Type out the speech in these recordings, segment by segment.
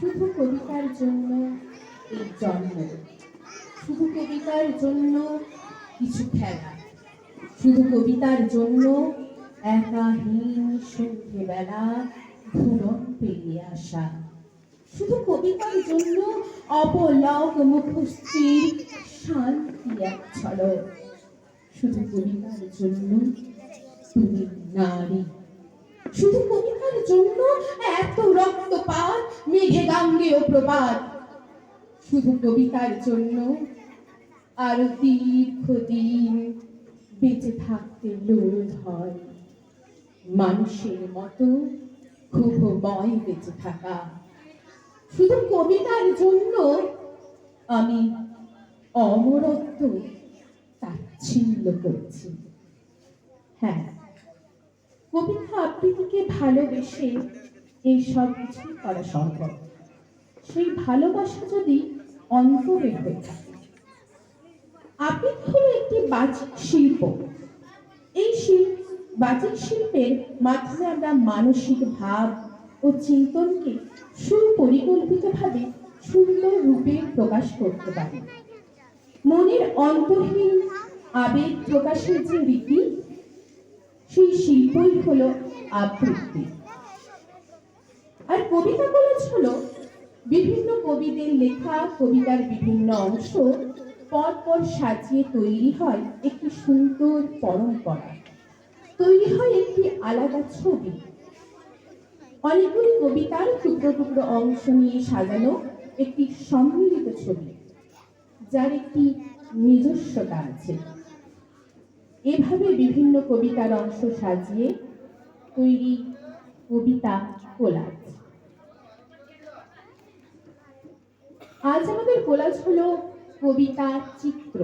শুধু কবিতার জন্য এই জন্ম। শুধু কবিতার জন্য কিছু খেলা। শুধু কবিতার জন্য একাহীন সন্ধ্যেবেলা ঘুরন পেরিয়ে আসা। শুধু কবিতার জন্য অপলক মুখশ্রীর শান্তি এক ঝলক শুধু কবিতার জন্য তুমি নারী। শুধু কবিতার জন্য এত রক্তপাত মেঘে গাঙ্গেয় প্রবাদ। শুধু কবিতার জন্য আরও দীর্ঘদিন বেঁচে থাকতে লোভ হয়। মানুষের মতো ক্ষোভময় বেঁচে থাকা। শুধু কবিতার জন্য আমি অমরত্ব তাচ্ছিল্য করছি। হ্যাঁ আবৃত্তিকে ভালোবেসে এই সব কিছুই করা সম্ভব। সেই ভালোবাসা যদি অন্তরে হয়ে থাকে। আবৃত্তি হলো একটি বাচিক শিল্প। এই শিল্প বাচিক শিল্পের মাধ্যমে আমরা মানসিক ভাব ও চিন্তনকে সুপরিকল্পিতভাবে সুন্দর রূপে প্রকাশ করতে পারি। মনের অন্তহীন আবেগ প্রকাশের যে রীতি সেই শিল্পই হলো আবৃত্তি। আর কবিতা কলেজ হলো বিভিন্ন কবিদের লেখা, কবিতার বিভিন্ন অংশ পর পর সাজিয়ে তৈরি হয় একটি সুন্দর পরম্পরা। তৈরি হয় একটি আলাদা ছবি। অনেকগুলি কবিতার টুকরো টুকরো অংশ নিয়ে সাজানো একটি সম্মিলিত ছবি, যার একটি নিজস্বতা আছে। এভাবে বিভিন্ন কবিতার অংশ সাজিয়ে তৈরি কবিতা কোলাজ। আজ আমাদের কোলাজ হলো কবিতা চিত্র।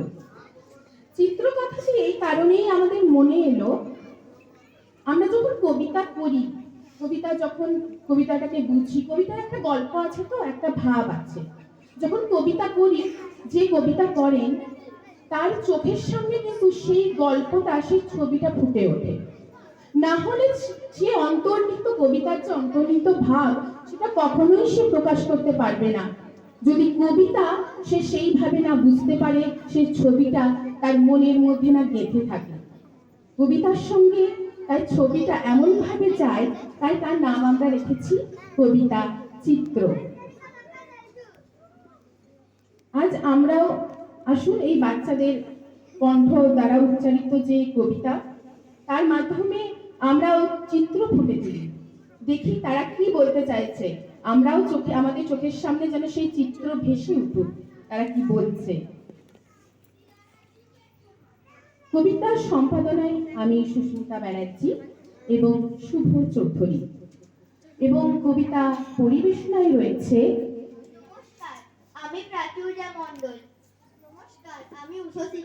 চিত্র কথাটি এই কারণেই আমাদের মনে এলো, আমরা যখন কবিতা করি কবিতা যখন, কবিতাটাকে বুঝি, কবিতার একটা গল্প আছে তো, একটা ভাব আছে। যখন কবিতা করি যে কবিতা করেন তার চোখের সামনে কিন্তু সেই গল্পটা, সেই ছবিটা ফুটে ওঠে। না হলে সে অন্তর্নিহিত কবিতার যে অন্তর্নিহিত ভাব, সেটা কখনোই সে প্রকাশ করতে পারবে না। যদি কবিতা সে সেইভাবে না বুঝতে পারে সেই ছবিটা তার মনের মধ্যে না গেঁথে থাকে। কবিতার সঙ্গে তার ছবিটা এমনভাবে যায়, তাই তার নাম আমরা রেখেছি কবিতা চিত্র। আজ আমরাও আসুন এই বাচ্চাদের কণ্ঠ দ্বারা উচ্চারিত যে কবিতা, তার মাধ্যমে আমরাও চিত্র ফুটে তুলি। দেখি তারা কি বলতে চাইছে। আমরাও চোখে, আমাদের চোখের সামনে যেন সেই চিত্র ভেসে উঠুক। তারা কি বলছে? কবিতার সম্পাদনায় আমি সুস্মিতা ব্যানার্জি এবং শুভ চৌধুরী। এবং কবিতা পরিবেশনায় রয়েছে নমস্কার আমি প্রাচুর্যা মণ্ডল নমস্কার আমি উষসী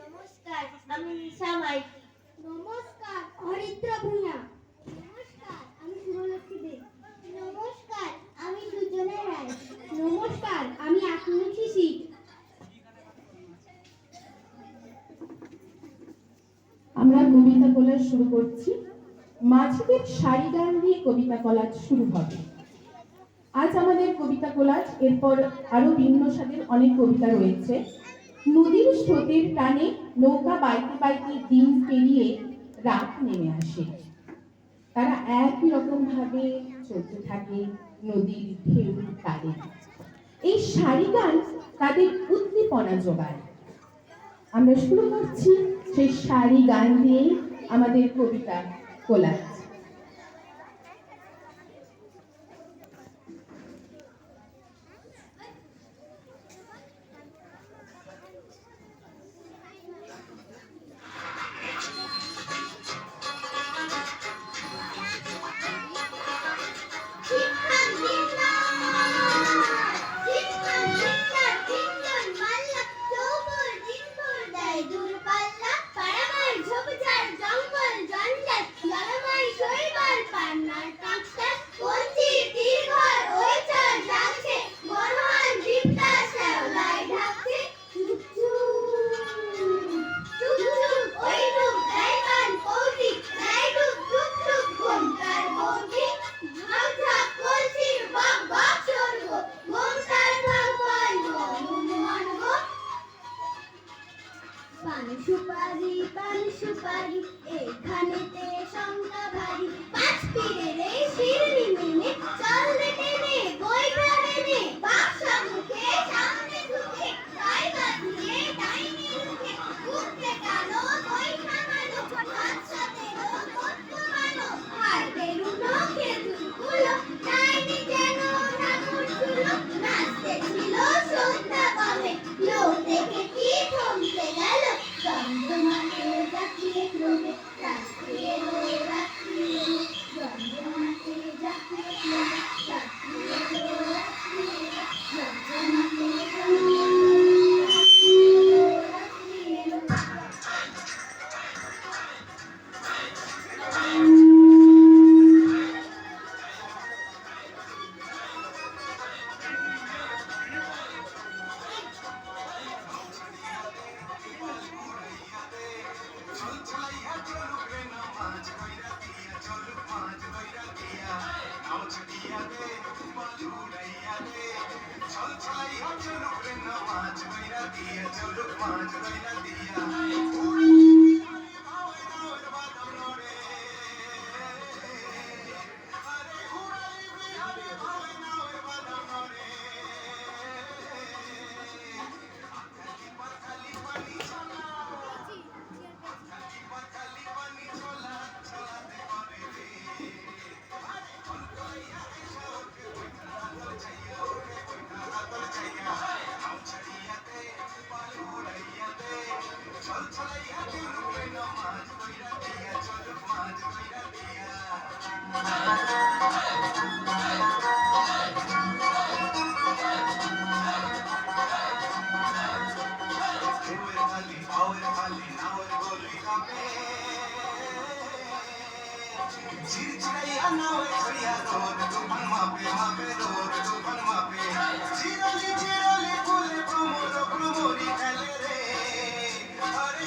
নমস্কার আমি নিশা মাইতি। নমস্কার হরিদ্র ভূঁইয়া। নমস্কার আমি শুভলক্ষ্মী দেব নমস্কার আমি সুজনা রায়। নমস্কার আমি আমরা কবিতা কলাজ শুরু করছি। মাঝিদের শাড়ি গান দিয়ে কবিতা কলাজ শুরু হবে। আজ আমাদের কবিতা কোলাজ এরপর আরও ভিন্ন স্বাদের অনেক কবিতা রয়েছে। নদীর স্রোতের টানে নৌকা বাইতে বাইতে দিন পেরিয়ে রাত নেমে আসে। তারা একই রকম ভাবে চলতে থাকে নদীর ঢেউ তালে। এই শাড়ি গান তাদের উদ্দীপনা যোগায়। আমরা শুরু করছি সেই শাড়ি গান দিয়েই আমাদের কবিতা কোলাজ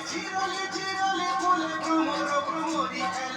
চিরলি চিরলি ফুলে ভ্রমর ভ্রমরি খেলে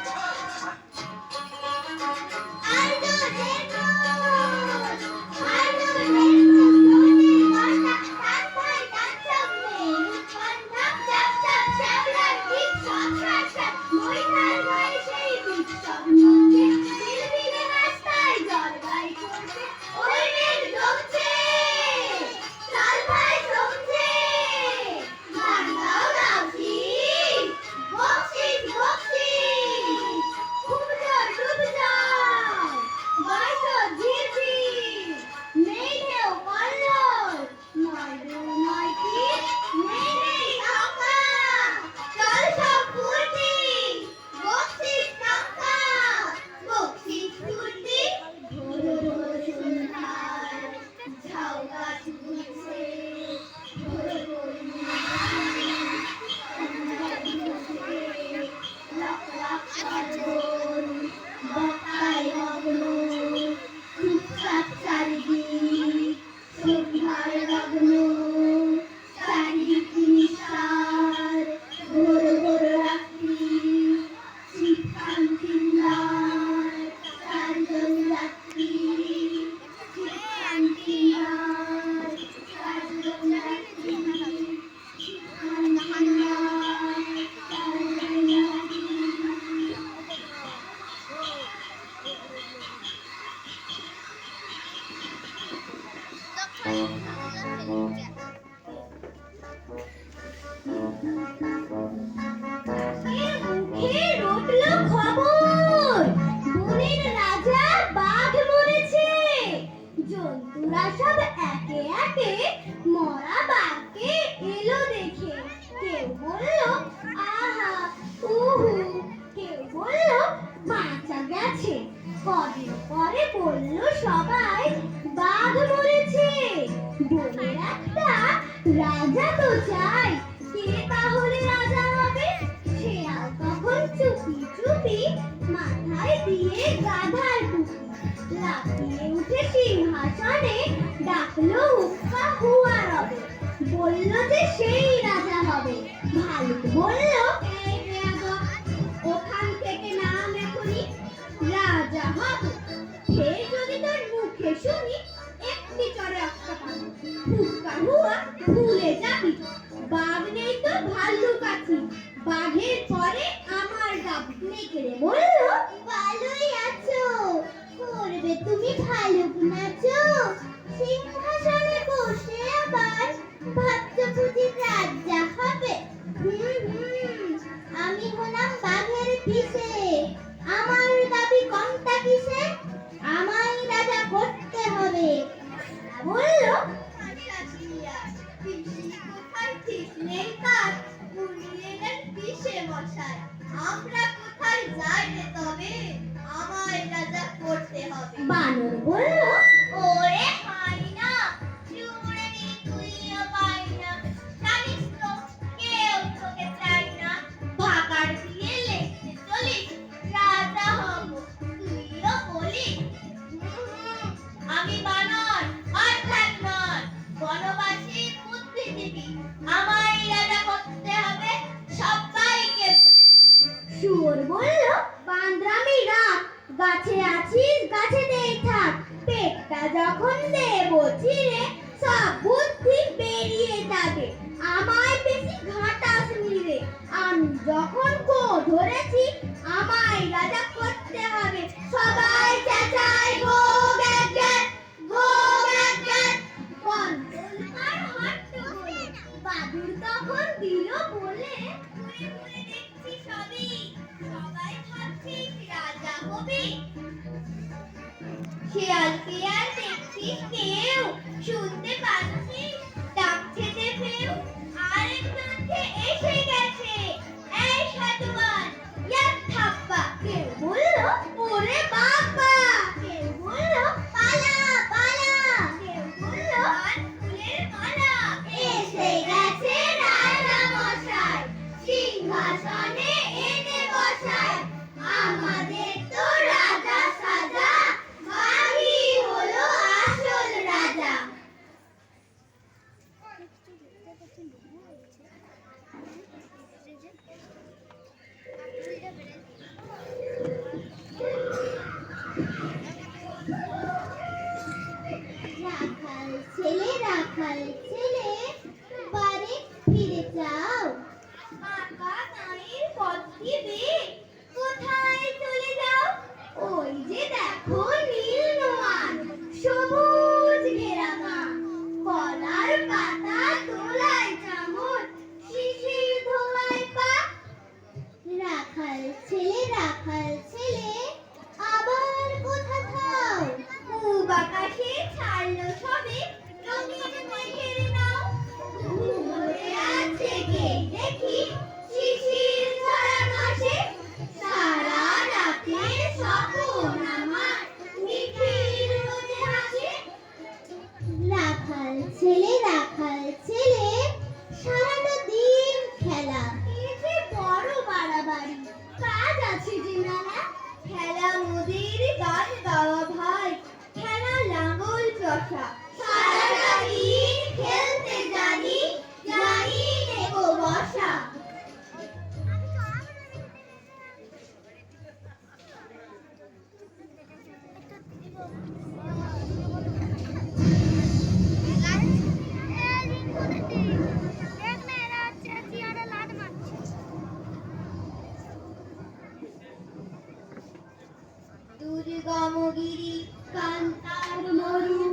গাছে আছিস গাছেতেই থাক। পেটটা যখন দেব, চিরে সব বুদ্ধি বেরিয়ে যাবে। আমায় বেশি ঘাটাস নিরে আমি যখন কো ধরেছি Sunny. পূব আকাশে ছাড়লো সবে দুর্গমগিরি কান্তার মরু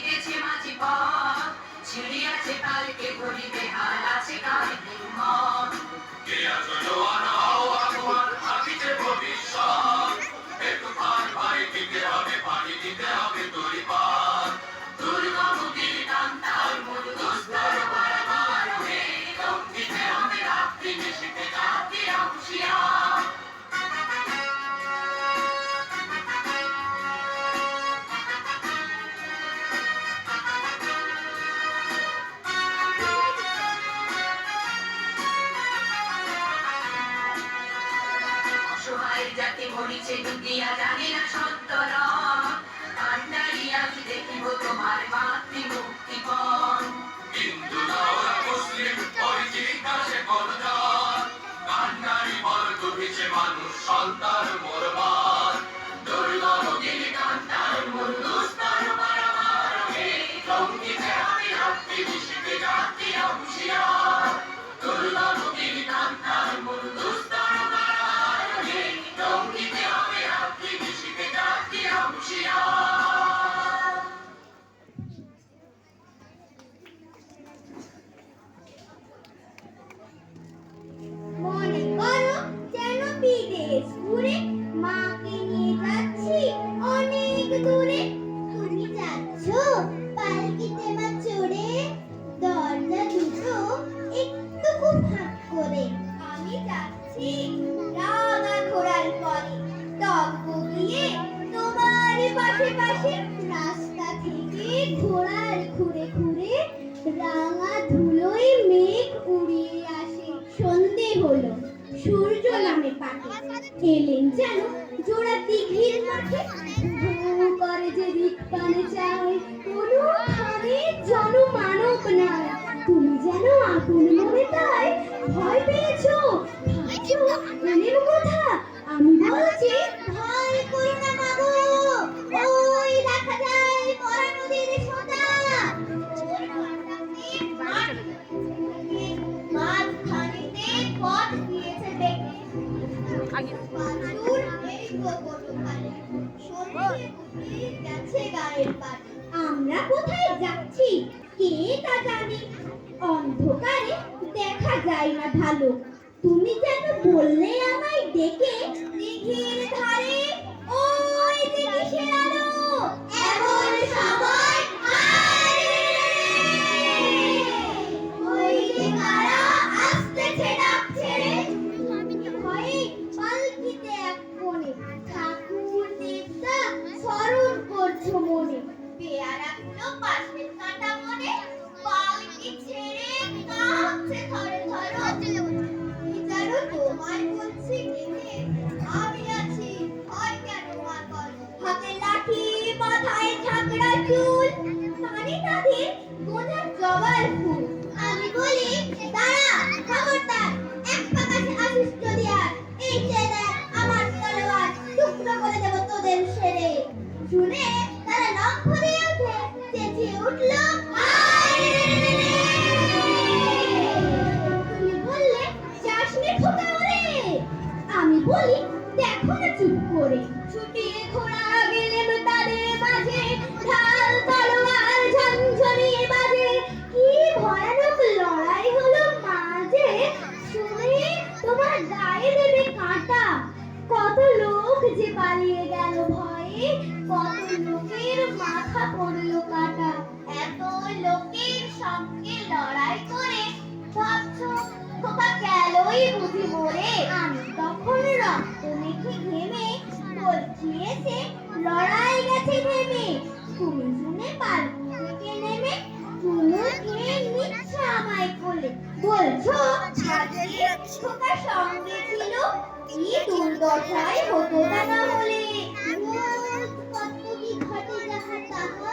দিয়েছি মানুষ সন্তান উড়িয়ে আসে। সন্ধে হলো। সূর্য নামে পাখি এলেন যেন জোড়া দিঘির মাঠে। করে যে দিক পানে চায় কোনো খানে জন মানব নয়। তুমি যেন আপন বলি, দেখো না চুপ করে। ছুটিয়ে ঘোড়া গেলেম তাদের মাঝে, ঢাল তলোয়ার ঝনঝনিয়ে বাজে। কি ভয়ানক লড়াই হলো মাঝে। শুনে তোমার গায়ে দেবে কাঁটা। কত লোক যে পালিয়ে গেল ভয়ে, কত লোকের মাথা পড়ল কাটা। এত লোকের সঙ্গে লড়াই করে, ভাবছ খোকা গেলই বুঝি মরে। আমি তখন রক্ত মেখে ঘেমে বলছি, এসে লড়াই গেছে থেমে তুমি শুনে পারব থেকে নেমে চুমু খেয়ে নিচ্ছে আমায় কোলে। বলছো খোকা সঙ্গে ছিল? কি দুর্দশায় হতো না হলে কত কি ঘটে যাহা তাহা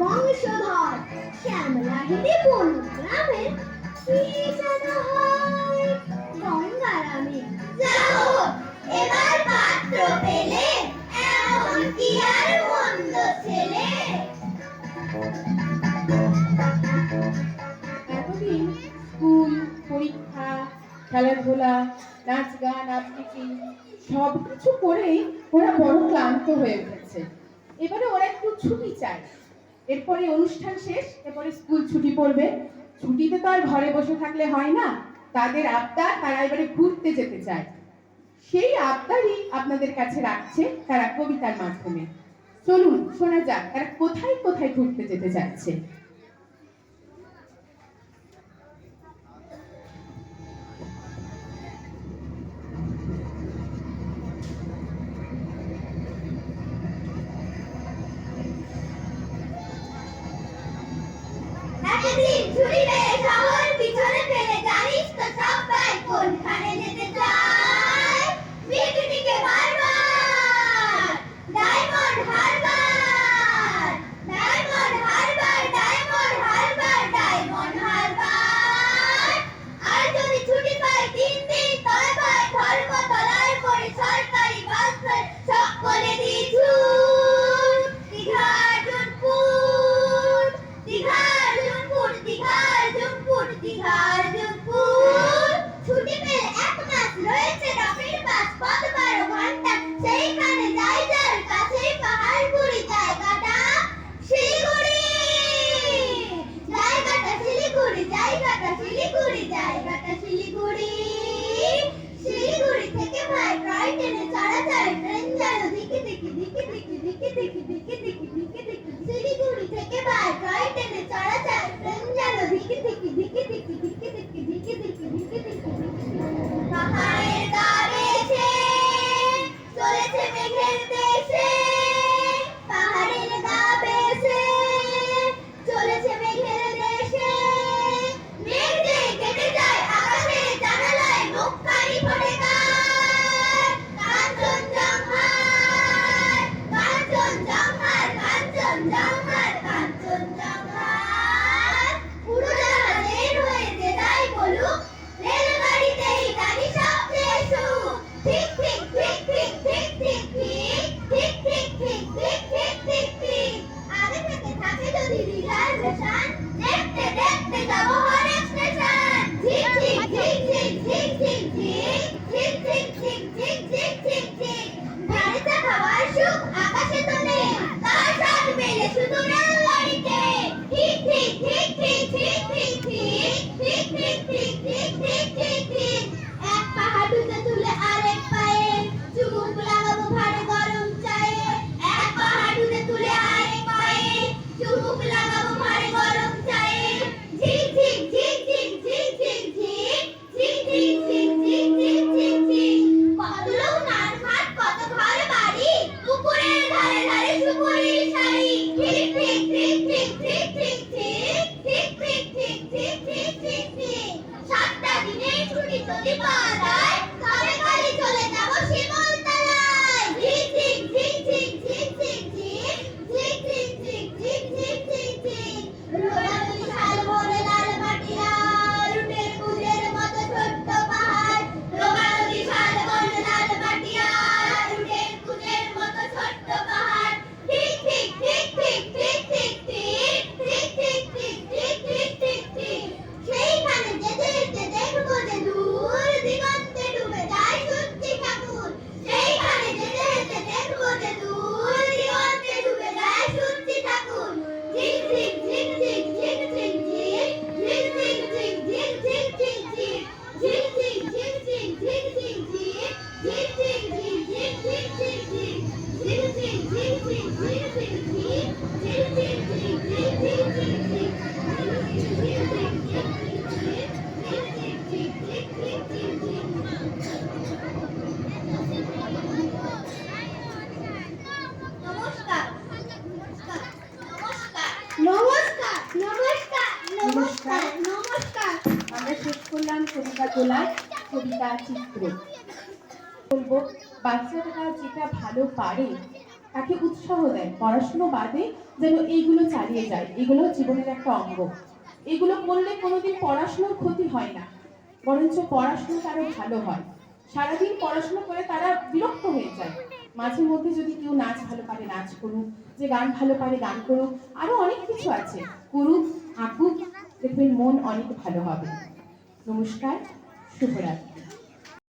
বংশধর। শ্যামলাহিতে বনু গ্রামের গঙ্গারামে যাও, এবার পাত্র পেলে এমন কি আর মন্দ ছেলে? এতদিন স্কুল, পরীক্ষা, খেলাধুলা নাচ গান আবৃত্তি সব কিছু করেই ওরা বড় ক্লান্ত হয়ে উঠেছে। এবারে ওরা একটু ছুটি চায়। এরপরে অনুষ্ঠান শেষ, এরপরে স্কুল ছুটি পড়বে। ছুটিতে তো আর ঘরে বসে থাকলে হয় না, তাদের আবদার তারা এবারে ঘুরতে যেতে চায়। সেই আবদারই আপনাদের কাছে রাখছে তারা কবিতার মাধ্যমে। চলুন, শোনা যাক তারা কোথায় কোথায় ঘুরতে যেতে চাচ্ছে to শিলিগুড়ি, যাই বেটা শিলিগুড়ি, যাই বেটা শিলিগুড়ি। শিলিগুড়ি থেকে ভাই টয় ট্রেনে চড়া যায় ট্রেন যেন দিকে দিকে দিকে দিকে দিকে দিকে দিকে দিকে দিকে দিকে। শিলিগুড়ি থেকে ভাই টয় ট্রেনে சுத்தி பார்த்தா বলব, বাচ্চারা যেটা ভালো পারে তাকে উৎসাহ দেয়, পড়াশুনো বাদে যেন এইগুলো চালিয়ে যায়, এগুলো জীবনের একটা অঙ্গ। এগুলো করলে কোনোদিন পড়াশুনোর ক্ষতি হয় না, বরঞ্চ পড়াশুনো তারও ভালো হয়। সারাদিন পড়াশুনো করে তারা বিরক্ত হয়ে যায়। মাঝে মধ্যে যদি কেউ নাচ ভালো পারে, নাচ করুক, যে গান ভালো পারে, গান করুক, আরও অনেক কিছু আছে। করুক, আঁকুক, দেখবেন মন অনেক ভালো হবে। নমস্কার, শুভরাত্রি।